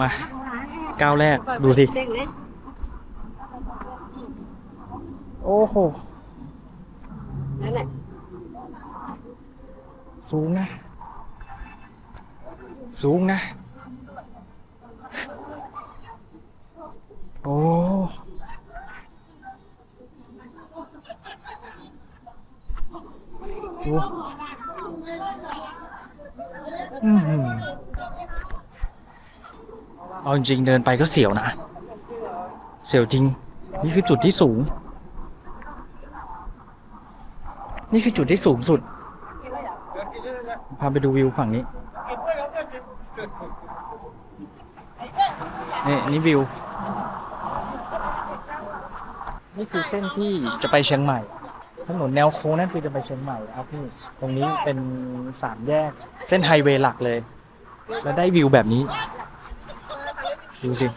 มาก้าวแรกดูสิ เด็กเลย โอ้โห นั่นแหละ สูงนะ สูงนะ โอ้โหอื้อหือ ม เอาจริงเดินไปก็เสียวนะ เสียวจริง นี่คือจุดที่สูง นี่คือจุดที่สูงสุด พาไปดูวิวฝั่งนี้ นี่นนี่วิว นี่คือเส้นที่จะไปเชียงใหม่ถนนแนวโค้งนั่นคือจะไปเชียงใหม่ครับพี่ ตรงนี้เป็นสามแยก เส้นไฮเวย์หลักเลย แล้วได้วิวแบบนี้ ดูสิ